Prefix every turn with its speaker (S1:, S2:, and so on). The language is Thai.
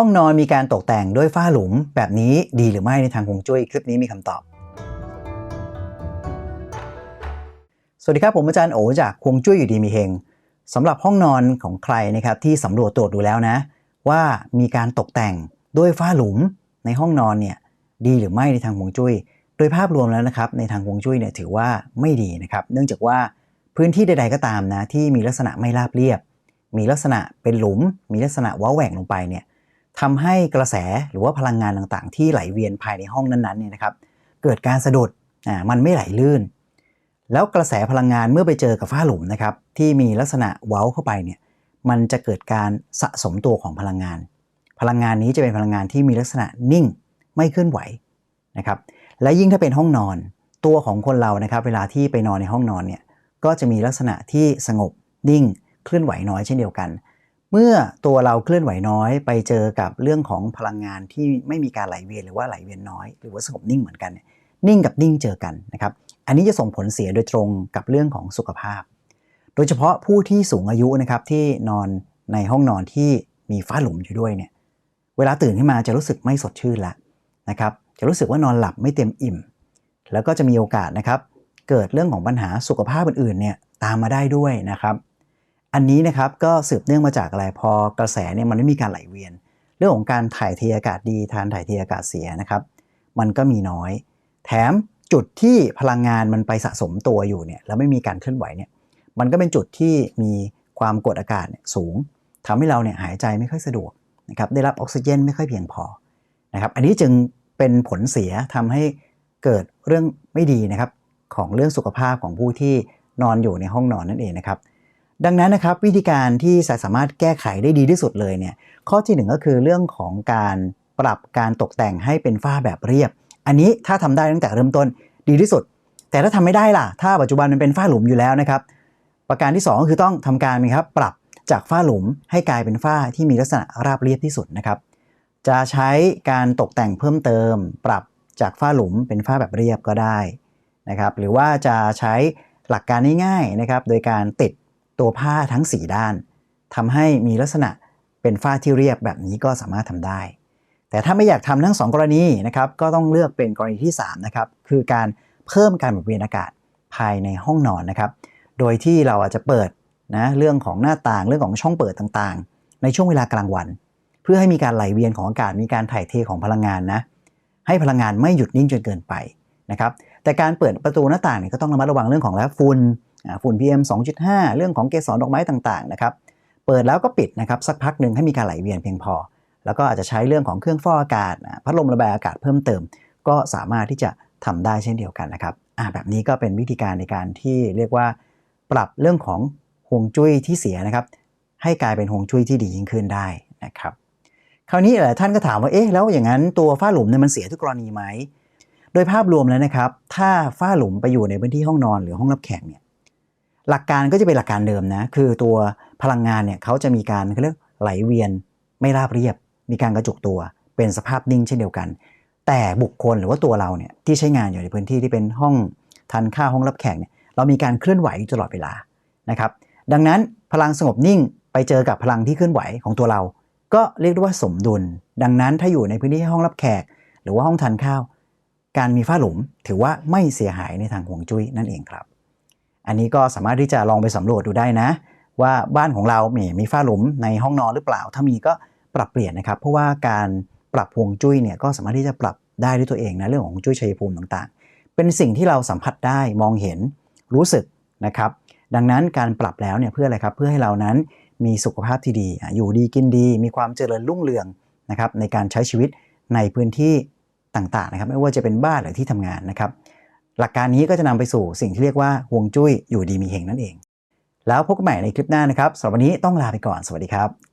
S1: ห้องนอนมีการตกแต่งด้วยฝ้าหลุมแบบนี้ดีหรือไม่ในทางฮวงจุ้ยคลิปนี้มีคำตอบ สวัสดีครับผมอาจารย์โอจากฮวงจุ้ยอยู่ดีมีเฮงสำหรับห้องนอนของใครนะครับที่สำรวจตรวจดูแล้วนะ ว่ามีการตกแต่งด้วยฝ้าหลุมในห้องนอนเนี่ยดีหรือไม่ในทางฮวงจุ้ย โดยภาพรวมแล้วนะครับในทางฮวงจุ้ยเนี่ยถือว่าไม่ดีนะครับ เนื่องจากว่าพื้นที่ใด ๆก็ตามนะที่มีลักษณะไม่ราบเรียบ มีลักษณะเป็นหลุม มีลักษณะว้าแหว่งลงไปเนี่ย ทำให้กระแสหรือว่าพลังงานต่างๆ ที่ไหลเวียนภายในห้องนั้นๆเนี่ยนะครับ เกิดการสะดุดอ่ามันไม่ไหลลื่น แล้วกระแสพลังงานเมื่อไปเจอกับฝ้าหลุมนะครับที่มีลักษณะเว้าเข้าไปเนี่ยมันจะเกิดการสะสมตัวของพลังงาน พลังงานนี้จะเป็นพลังงานที่มีลักษณะนิ่งไม่เคลื่อนไหวนะครับและยิ่งถ้าเป็นห้องนอนตัวของคนเรานะครับ เวลาที่ไปนอนในห้องนอนเนี่ยก็จะมีลักษณะที่สงบนิ่ง เคลื่อนไหวน้อยเช่นเดียวกัน เมื่อตัวเราเคลื่อนไหวน้อยไปเจอกับเรื่องของพลังงานที่ไม่มีการไหลเวียนหรือว่าไหลเวียนน้อย หรือว่าสงบนิ่งเหมือนกันเนี่ยนิ่งกับนิ่งเจอกันนะครับ อันนี้จะส่งผลเสียโดยตรงกับเรื่องของสุขภาพ โดยเฉพาะผู้ที่สูงอายุนะครับที่นอนในห้องนอนที่มีฝ้าหลุมอยู่ด้วยเนี่ยเวลาตื่นขึ้นมาจะรู้สึกไม่สดชื่นละนะครับจะรู้สึกว่านอนหลับไม่เต็มอิ่ม แล้วก็จะมีโอกาสนะครับ เกิดเรื่องของปัญหาสุขภาพอื่นๆเนี่ยตามมาได้ด้วยนะครับ อันนี้นะครับก็สืบเนื่องมาจากอะไรพอกระแสเนี่ยมันไม่มีการไหลเวียน เรื่องของการถ่ายเทอากาศดีทานถ่ายเทอากาศเสียนะครับ มันก็มีน้อย แถมจุดที่พลังงานมันไปสะสมตัวอยู่เนี่ยแล้วไม่มีการเคลื่อนไหวเนี่ยมันก็เป็นจุดที่มีความกดอากาศสูงทำให้เราเนี่ยหายใจไม่ค่อยสะดวกนะครับได้รับออกซิเจนไม่ค่อยเพียงพอนะครับอันนี้จึงเป็นผลเสียทำให้เกิดเรื่องไม่ดีนะครับของเรื่องสุขภาพของผู้ที่นอนอยู่ในห้องนอนนั่นเองนะครับ ดังนั้นนะครับวิธีการที่สามารถแก้ไขได้ดีที่สุดเลยเนี่ยข้อที่หนึ่งก็คือเรื่องของการปรับการตกแต่งให้เป็นฝ้าแบบเรียบ อันนี้ถ้าทำได้ตั้งแต่เริ่มต้นดีที่สุด แต่ถ้าทำไม่ได้ล่ะ ถ้าปัจจุบันมันเป็นฝ้าหลุมอยู่แล้วนะครับ ประการที่ 2 ก็คือต้องทำการนะครับปรับจากฝ้าหลุมให้กลายเป็นฝ้าที่มีลักษณะราบเรียบที่สุดนะครับจะใช้การตกแต่งเพิ่มเติม ปรับจากฝ้าหลุมเป็นฝ้าแบบเรียบก็ได้นะครับหรือว่าจะใช้หลักการง่ายๆนะครับโดยการติด ตัวผ้าทั้ง 4 ด้านทำให้มีลักษณะเป็นฝ้าที่เรียบแบบนี้ก็สามารถทำได้ แต่ถ้าไม่อยากทำทั้ง 2 กรณีนะครับก็ต้องเลือกเป็นกรณีที่3นะครับคือการเพิ่มการหมุนเวียนอากาศภายในห้องนอนนะครับ โดยที่เราอาจจะเปิดนะเรื่องของหน้าต่างเรื่องของช่องเปิดต่างๆ ในช่วงเวลากลางวัน เพื่อให้มีการไหลเวียนของอากาศมีการถ่ายเทของพลังงานนะให้พลังงานไม่หยุดนิ่งจนเกินไปนะครับแต่การเปิดประตูหน้าต่างเนี่ยก็ต้องระมัดระวังเรื่องของแล้วฝุ่น ฝุ่น PM 2.5 เรื่องของเกสรดอกไม้ต่างๆนะครับเปิดแล้วก็ปิดนะครับสักพักหนึ่งให้มีการไหลเวียนเพียงพอ แล้วก็อาจจะใช้เรื่องของเครื่องฟอกอากาศ พัดลมระบายอากาศเพิ่มเติม ก็สามารถที่จะทำได้เช่นเดียวกันนะครับแบบนี้ก็เป็นวิธีการในการที่เรียกว่า ปรับเรื่องของฮวงจุ้ยที่เสียนะครับ ให้กลายเป็นฮวงจุ้ยที่ดียิ่งขึ้นได้นะครับคราวนี้หลายท่านก็ถามว่าเอ๊ะแล้วอย่างนั้นตัวฝ้าหลุมเนี่ยมันเสียทุกกรณีไหมโดยภาพรวมแล้วนะครับ ถ้าฝ้าหลุมไปอยู่ในพื้นที่ห้องนอนหรือห้องรับแขกเนี่ย หลักการก็จะเป็นหลักการเดิมนะคือตัวพลังงานเนี่ยเขาจะมีการเขาเรียกไหลเวียนไม่ราบเรียบ มีการกระจุกตัวเป็นสภาพนิ่งเช่นเดียวกัน แต่บุคคลหรือว่าตัวเราเนี่ยที่ใช้งานอยู่ในพื้นที่ที่เป็นห้องทานข้าวห้องรับแขกเนี่ยเรามีการเคลื่อนไหวตลอดเวลานะครับดังนั้นพลังสงบนิ่งไปเจอกับพลังที่เคลื่อนไหวของตัวเรา ก็เรียกได้ว่าสมดุล ดังนั้นถ้าอยู่ในพื้นที่ห้องรับแขก หรือว่าห้องทานข้าว การมีฝ้าหลุมถือว่าไม่เสียหายในทางห่วงจุ้ยนั่นเองครับ อันนี้ก็สามารถที่จะลองไปสำรวจดูได้นะ ว่าบ้านของเรามีมีฝ้าหลุมในห้องนอนหรือเปล่า ถ้ามีก็ปรับเปลี่ยนนะครับ เพราะว่าการปรับห่วงจุ้ยเนี่ยก็สามารถที่จะปรับได้ด้วยตัวเองนะเรื่องของจุ้ยชัยภูมิต่างๆ เป็นสิ่งที่เราสัมผัสได้มองเห็นรู้สึกนะครับ ดังนั้นการปรับแล้วเนี่ยเพื่ออะไรครับเพื่อให้เรานั้นมีสุขภาพที่ดีอะอยู่ดีกินดี มีความเจริญรุ่งเรืองนะครับในการใช้ชีวิตในพื้นที่ต่างๆนะครับ ไม่ว่าจะเป็นบ้านหรือที่ทำงานนะครับ หลักการนี้ก็จะนำไปสู่สิ่งที่เรียกว่าห่วงจุ้ยอยู่ดีมีเฮงนั่นเอง แล้วพบกันใหม่ในคลิปหน้านะครับสำหรับวันนี้ต้องลาไปก่อนสวัสดีครับ